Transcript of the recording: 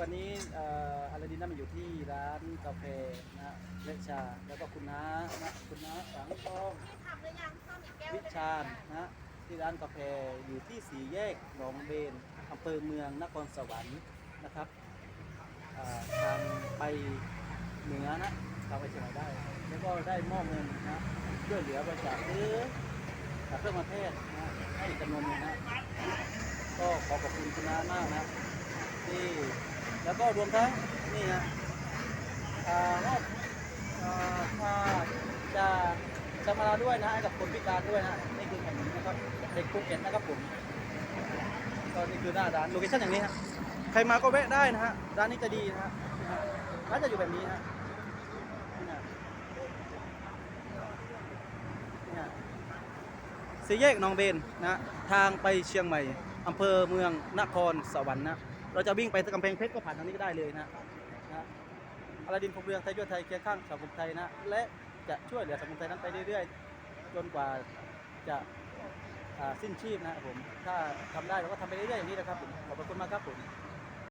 วันนี้อาราดินนั้นมาอยู่ที่ร้านกาแฟนะเลชา แล้วก็คุณน้านะคุณน้าสังทองนี่ทำหรือยังซ่อมอีกแก้ววิชาญนะที่ร้านกาแฟอยู่ที่สี่แยกหนองเบนอำเภอเมืองนครสวรรค์นะครับทางไปเหนือนะทางไปเชียงใหม่ได้ แล้วก็ได้มอบเงินนะช่วยเหลือบริจาคซื้อเครื่องมาแพทย์นะให้จำนวนนึงนะก็ขอขอบคุณคุณน้ามากนะที่ แล้วก็รวมทั้งนี่ฮะมอบอ่าจะจะมาด้วยนะให้กับคนพิการด้วยนะนี่คือแบบนี้นะครับเด็กภูเก็ตนะครับผมก็นี่คือหน้าร้านโลเคชั่นอย่างนี้ฮะใครมาก็แวะได้นะฮะร้านนี้จะดีนะฮะร้านจะอยู่แบบนี้ฮะนี่ฮะนี่ฮะสี่แยกหนองเบนนะทางไปเชียงใหม่อำเภอเมืองนครสวรรค์นะ เราจะวิ่งไปกำแพงเพชรก็ผ่านทางนี้ก็ได้เลยนะนะอาลาดินพงเรืองไทยช่วยไทยเคียงข้างสังคมไทยนะ และจะช่วยเหลือสังคมไทยนั้นไปเรื่อยๆ จนกว่าจะาสิ้นชีพนะครับผม ถ้าทำได้เราก็ทำไปเรื่อยๆอย่างนี้นะครับผม ขอบคุณมากครับผม